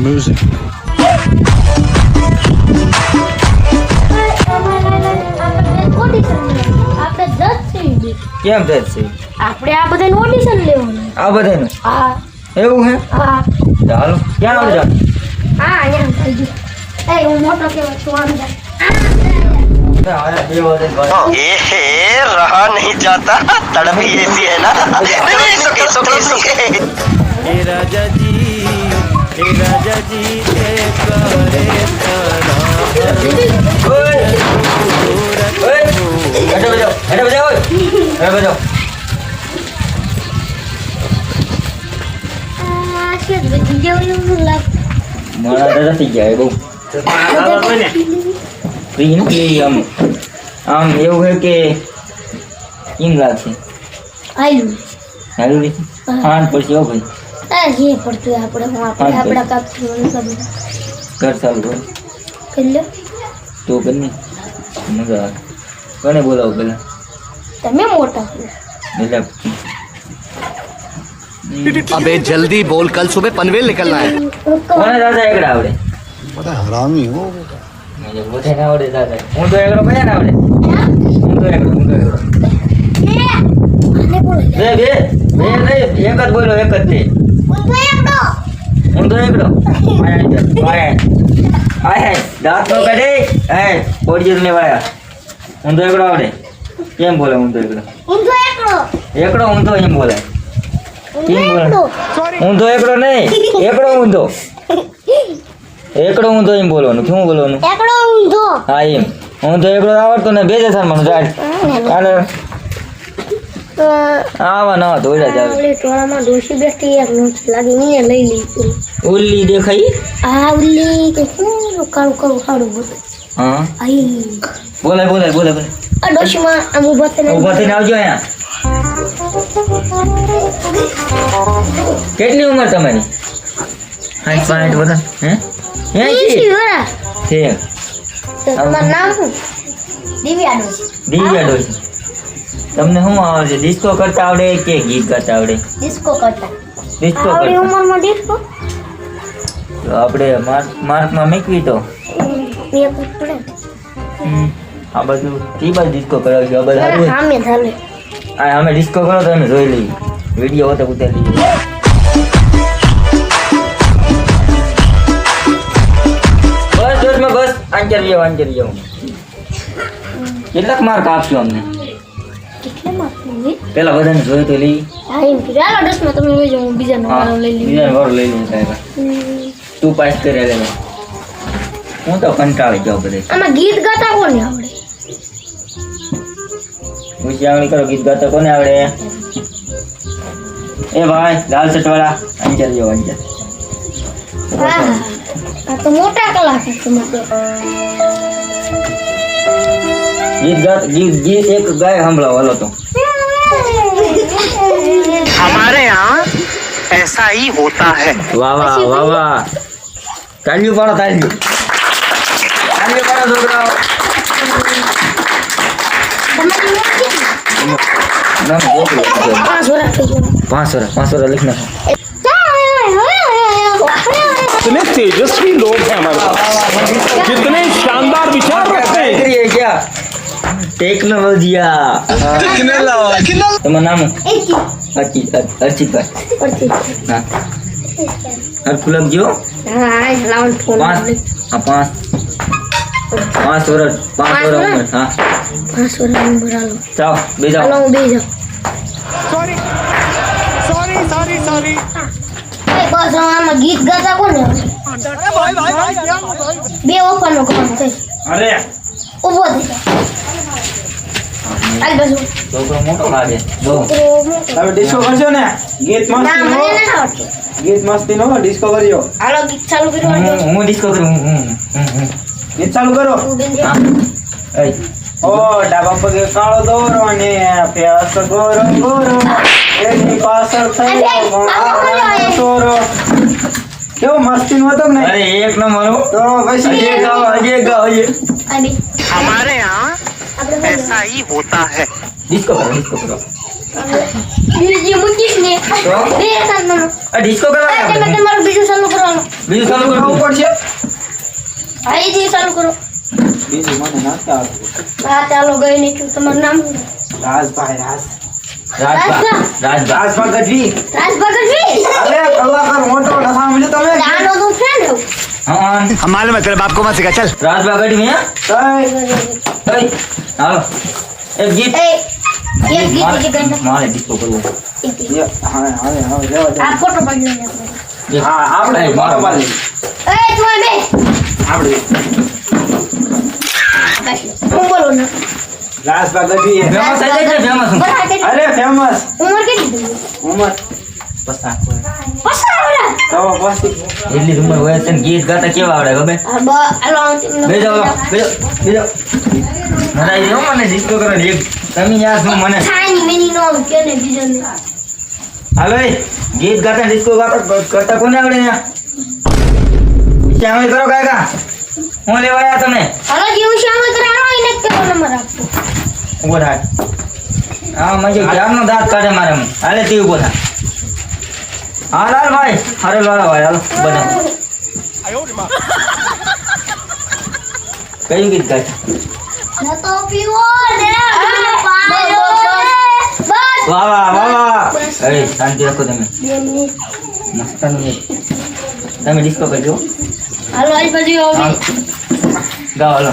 music. આપણે દસ થઈ કેમ થાય છે આપણે આ બધાનું ઓડિશન લેવાનું આ બધાનું હા એવું હે હા ચાલો ક્યાં આવડે જાવ હા અહીંયા થઈ ગયું એ હું મોટો કેવો છું આમ જા ये रहा नहीं जाता तड़प ही ऐसी है ना नहीं, नहीं, it's okay, it's okay, it's okay. हे राजा जी મારા દાદા થઈ ગયા બહુ પ્રિયમ આમ આમ એવું છે કે કેમ લાગશે આયુ આયુ હા પછી ભાઈ આ જે પડતું આપણે હું આપણે હા, આપણા કાકીઓને બધું ઘર ચાલુ કર કરી લો તો બંને મજા આવે કોને બોલાવો પેલા તમે મોટા છો એટલે अबे जल्दी बोल कल सुबह पनवेल निकलना है હું કહું, કોને દાદા એકડા આવડે बड़ा हरामी हो बेटा મને બધાને આવડે દાદા હું તો એકડો બધાને આવડે હું તો એકડો હું તો એકડો એ, આને બોલો બે બે બે નહીં એક હું તો એકડો આય આય દાંત નો કાઢે આય પોડી ને વાયા હું તો એકડો આવડે કેમ બોલે હું તો એકડો હું તો એકડો એકડો હું તો એમ બોલે બોલે એકડો હું તો એકડો નહીં એકડો હું તો એકડો હું તો એમ બોલવાનું શું બોલવાનું એકડો ઊંધો હા એમ હું તો એકડો આવડતો ને બે જતા મને ચાલ કાલે આવા ના જાવ ઓલી ટોળામાં ડોશી બેઠી એક નોટ લાગી એને લઈ લીધી. ઉલ્લી દેખાઈ? આ ઉલ્લી કે શું કાળું કાળું કાળું બધું હા. આઈ બોલે બોલે બોલે બોલે આ ડોશીમાં આમ ઊભા થઈને ઊભા થઈને આવજો અહીંયા. કેટલી ઉંમર તમારી? સાઠ પાંઠ બધા હે? હે એંશી વરા. છે. તમારું નામ શું? દિવ્યા ડોશી. દિવ્યા ડોશી. તમને શું આવડે ડિસ્કો કરતા આવડે કે ગીત ગાતા આવડે ડિસ્કો કરતા ડિસ્કો આવડી કરતા ઉંમરમાં ડિસ્કો તો આપણે માર્ક માર્કમાં મૂકવી તો મેં પડે હમ, આ બધું ઈ બાજુ ડિસ્કો કરાવજો આ બધું સારું હોય. સામે ચાલે આ અમે ડિસ્કો કરો તો અમે જોઈ લઈએ વિડીયો હોતો ઉતારી લઈએ બસ દોસ્તમાં બસ આંચર જાવ આંચર જાવ કેટલાક માર્ક આપશો અમને કેટલા માર્કની પેલા બધાને જોઈ તો લઈ હા એમ કીધું હાલો દસમાં તમે લઈ જાઓ હું બીજાનો હા વારો લઈ લઉં બીજાને વારો લઈ લઉં સાહેબ હમ. તું પાસ કરી લે હું તો કંટાળી જાઉં બધે આમાં ગીત ગાતા કોને આવડે ઉચ્ચાવણી કરો ગીત ગાતા કોને આવડે એ ભાઈ લાલ સટવાળા અંચર જાવ અંચર હા હા આ તો મોટા કલાકાર તમે તો ગીત ગાત ગીત ગીત એક ગાય સંભળાવો હાલો તો हमारे यहाँ ऐसा ही होता है વાહ વાહ વાહ વાહ તાલ્યું પાડો તાલ્યું તાલ્યું પાડો છોકરાઓ તમારી ઉંમર કેટલી? ના, ના, એકલું. પાંચ વર્ષ થઈ ગયા. પાંચ વર્ષ પાંચ વર્ષ લખી નાખો कितने तेजस्वी लोग हैं हमारे पास कितने शानदार विचार रखते हैं ક્યાં ટેકનોલોજીયા તમારું નામ એકી. અર્ચિત અર્ચિતભાઈ પરથી. હા હરખું લખજો હા, આ જ પાંચ. હા પાંચ પાંચ વર્ષ પાંચ વર્ષ? ઉંમર હા પાંચ વર્ષ ઉંમર હાલો જાઓ બે હાલો જાઓ સોરી સોરી સોરી સોરી બસ આમાં ગીત ગાતા કોને? બે ઓફરનો કામ થઈ अरे ઊભો થઈ જા. હાલ બસ છોકરો મોટો લાગે જો છોકરો મોટો. હવે ડિસ્કો કરજો ને ગીત ના મસ્તી મને નો નથી આવડતું ગીત મસ્તી નો ડિસ્કો કરજો હાલો ગીત ચાલુ કર્યું હું હોય હું ડિસ્કો કરું હું હું હું હું ગીત ચાલુ કરો તો હું બેન હા જાઉં. એય ઓ ડાબા પગે કાળો દોરો ને પ્યાસ ગોરો ગોરો એની પાછળ થયો ગોળાનો ચોરો કેવો મસ્તી નો હતો ને અરે એક નંબર હો. તો પછી હજી એક ગાઓ હજી એક ગાઓ હજી આ બે. हमारे यहाँ આપણે બે ऐसा ही होता है ડિસ્કો કરો ડિસ્કો કરો બીજી મૂકીશ ને તો? બે સાત નો આ ડિસ્કો કરવા તમે આપણે. તમારું બીજું ચાલુ કરવાનું બીજું ચાલુ આવું કરવું પડશે હા એ જે ચાલુ કરો બીજું મને નથી આવતું હા ચાલો ગઈ નહીં છું તમારું નામ શું? રાજભાઈ રાજ રાજભા રાજભા રાજભા ગઢવી રાજ ભગતજી અરે કલાકાર મોટો ન સાંભળ્યું તમે આનો તો ફ્રેન્ડ હું હા हम मालूम है तेरे बाप को मत सिखा चल રાજભા ગઢવી હે તઈ એય, હાલો એક ગીત એ એક ગીત મારે બીજી ગઈ મારે ડિસ્કો કરવો એક ગીત. ય, હા હવે હવે રેવા દે આ ફોટો પાડી લેજો આપણે. એક- હા આપણે એય, મારો મારો બાજુ એ તું અહીં બે આપણે હું બોલું ને રાજભા ભગતજી હે. ફેમસ થઈ જાય ફેમસ અરે ફેમસ ઉમર કેટલી ઉમર? પસા પસાર વડા તો બસ. એટલી ઉમર હોય છે ને ગીત ગાતા કેવા આવડે ગમે આ બ આલો અંતિમ બે જાઓ બે જાઓ મજા આવી મને ડિસ્કો કરવાની એક. તમે યાર શું મને? છાની મેની નો કે ને બીજો ને હાલો ગીત ગાતા ડિસ્કો ગાતા કરતા કોને આવડે અહીંયા? શ્યામ કરો કાકા. હું લેવા આવ્યા તમે? હાલો જીવ શ્યામ એને કેવો નંબર આપો ઉભો થાય હા મજો જામનો દાંત કાઢે મારે હું હાલે તે ઉભો થાય હાલ હાલ ભાઈ હારે લાલો ભાઈ હાલો બધા કયું ગીત ગાય ન તો પીવો ને પાયો બસ વાહ વાહ વાહ વાહ બસ. અરે શાંતિ રાખો તમે બે મિનિટ મસ્તનું એક તમે ડિસ્કો કરજો હાલો આજ બાજુ હા આવી ગાઓ હાલો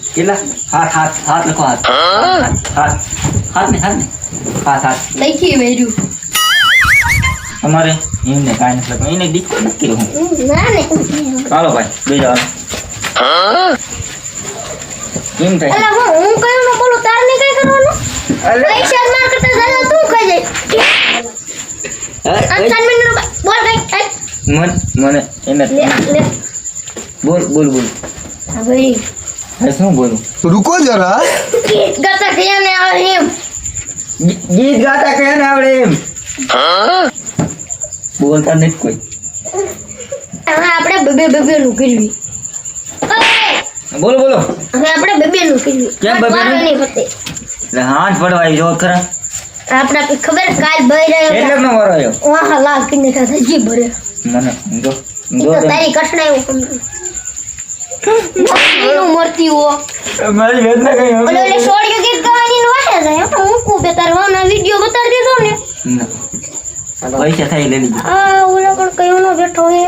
કેટલા હાથ હાથ હાથ લખો હાથ હાથ હાથ હાથ ને હાથ ને હાથ હાથ લખી મેર્યું તમારે એમને કાંઈ નથી લખવું એને ડિસ્કો નથી કર્યો હું ના ને ચાલો ભાઈ બે જવાનું કેમ થાય અલા હું હું કયું ન બોલું તાર ને કઈ કરવાનું અરે, પૈસા માર કરતા જ્યાદા તું ખાઈ જાય અરે, આ ચાર મિનિટ બોલ કઈ કઈ મન મને એને લે લે બોલ બોલ બોલ હા ભાઈ હવે શું બોલું? રૂકો જરા. ગીત ગાતા કયા આવડે એમ? ગીત ગાતા કયા આવડે એમ? બોલતા નથી કોઈ. હવે આપણે બબે બબે નું કરવી બોલો બોલો. હવે આપણે બબે નું કરવી કેમ બબે નું પતે. એટલે હાથ પડવાય જો ખરા આપણા ખબર કાલ ભઈ રહ્યો એટલે નો વારો આવ્યો? વાહ લાગ જી ભરે મને જો જો તારી કઠણાઈ ઉપર. હું એનું મરતી હો મારી વેદના કઈ ઓલે ઓલે સોડિયો ગીત ગાવાની નું વાહે જાય હું મૂકું બે તાર વાના વિડિયો બતાડી દીધો ને પૈસા થાય લઈ લીધું આ ઓલા પણ કયો નો બેઠો હે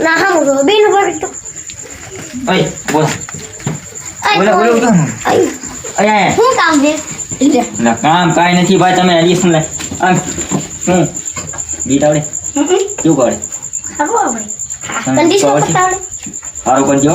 ના હા હું બેન પડતો ઓય બોલ આય બોલે બોલે તો- ઉઠો આય. અહીંયા શું કામ છે લે ના કામ કાંઈ નથી ભાઈ તમે એડિશન લે આમ શું ગીત આવડે કેવું આવડે સારું આવડે તમે કંડિશન આવડે? કરતા આવડે સારું કરજો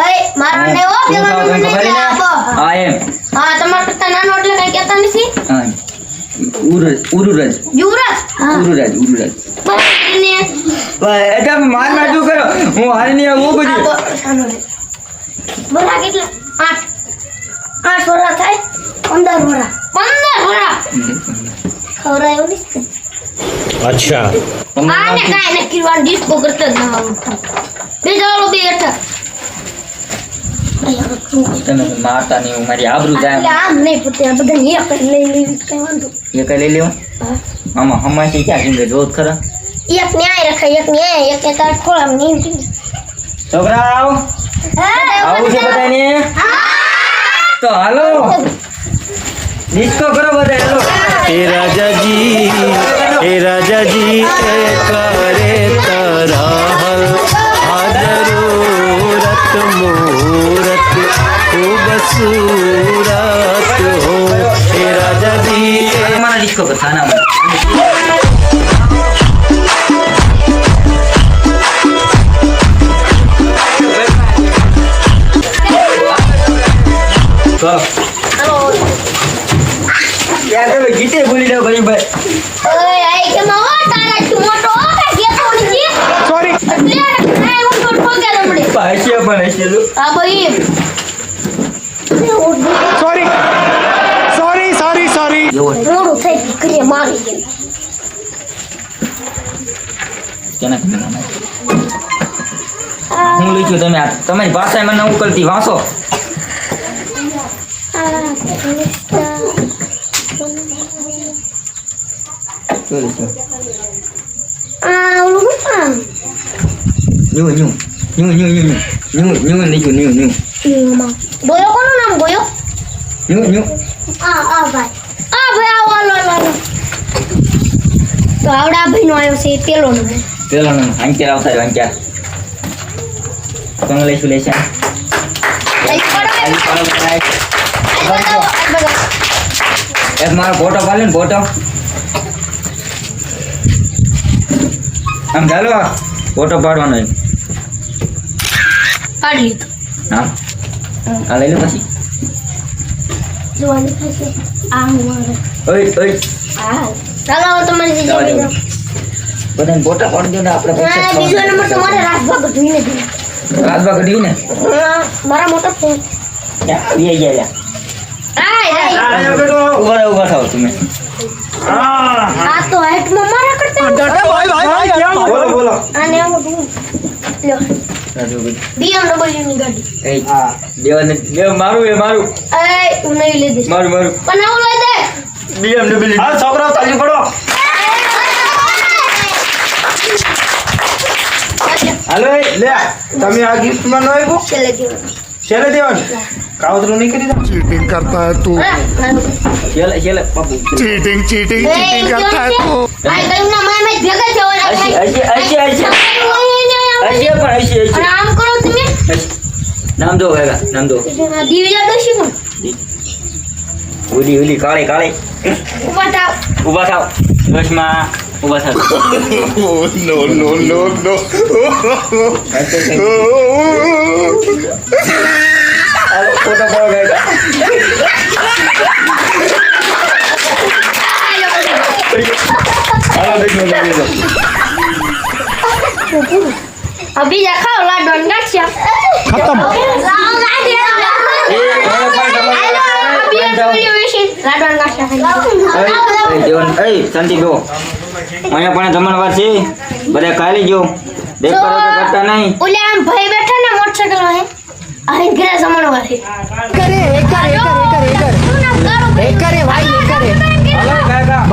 અય મારો ને ઓ પેલો મને કે આપો હા એમ હા તમાર કરતા નાનો એટલે કઈ કહેતા નથી હા ઉરજ ઉરુરજ યુરજ ઉરુરજ ઉરુરજ ને એટલે માર માર જો કરો હું હારી ને હું બધી બોલા કેટલા આઠ આઠ બોલા થાય પંદર બોલા પંદર બોલા ખવરાય ઓલી અચ્છા આને કાઈ નક્કી વાન ડિસ્કો કરતા જ ના આવડતું બે જાવ બે અઠા તમે મારતા નહીં મારી આબરૂ જાય આમ નહીં પૂરતી આ બધા એ કઈ લઈ લેવી કઈ વાંધો એ કઈ લઈ લેવું આમાં હમાસી ક્યાં કેમ કે જોત ખરા એક ન્યાય રખે એક ન્યાય એક એક ખોળામ નહીં છોકરા આવો આવું છે બધાને તો હાલો ડિસ્કો કરો બધા હાલો હે રાજાજી હે રાજાજી કરે सूरत हो हे राजा जी। हमारा તમે ગીતે ભૂલી જાવ ભાઈ ભાઈ ઓય જી સોરી એટલે આ હું પણ હશે ભાઈ સોરી સોરી સોરી સોરી રોડું હું લખ્યું તમે તમારી ભાષા મને ઉકલતી વાંચો New, new, new, new, new, new, new, new, new, new. ગોયો કોનું નામ ગોયો ન્યુ ન્યુ આ આ ભાઈ આ ભાઈ આવો આલો આલો તો આવડા ભાઈ નો આવ્યો છે પેલો નો પેલો નામ અંક્યાર આવતા રહ્યો અંક્યાર કોંગ્રેચ્યુલેશન. એક મારો ફોટો પાડે ને ફોટો. આમ ચાલો ફોટો પાડવાનો. પાડી લીધો. હા. આ લઈ લો પછી જોવાની થશે આ મારે ઓય ઓય હા ચાલો તમારી દો. જાઓ. બધાને બોટા પાડી દો ને આપણે પૈસા બીજો નંબર તો મારે રાજભાગ જોઈને દીધો રાજબા કઢી ને હા, મારા મોટો ફોન બે ગયા લ્યા. આય આય આયો બેટો ઊભા ઊભા થાઓ તમે આ તો હાઈટમાં મારા કરતા બોલો બોલો આને આવું લ્યો BMW ની ગાડી એ દેવાને દેવ મારું એ મારું એ નહીં મારું મારું પણ આવું લઈ દે BMW હા છોકરાઓ તાલી પડો હાલો એ લે તમે આ ગિફ્ટમાં ન આવ્યું છેલ્લે શેલે દેવાનું કાવતરું નહીં કરી ચીટિંગ કરતા હે તું શેલે શેલે ચીટિંગ ચીટિંગ ચીટિંગ કરતા હે તું. આ ગયું ના માય મેં ભેગા છે ઓલા અસી અસી અસી અસી પણ અસી અસી આમ કરો તમે. નામ દો ભેગા નામ દો. દિવ્યા દોશી પણ ઓલી ઓલી કાળી કાળી. ઊભા થાવ. ઊભા થાવ. Terus mah ubah satu. No no no no. Ada foto apa guys? Ayo dek no no no. अभी देखा औलाद बनना क्या खत्म અહીંયા પણ જમણવાર છે બધા ખાલી જો દેખ કરો કે કરતા નહીં ઓલે આમ ભાઈ બેઠા ને મોટરસાઇકલમાં અહીં ઘરે જમણવાર છે કરે એક કરે એક કરે એક કરે એક કરે ભાઈ એક કરે હાલો કાકા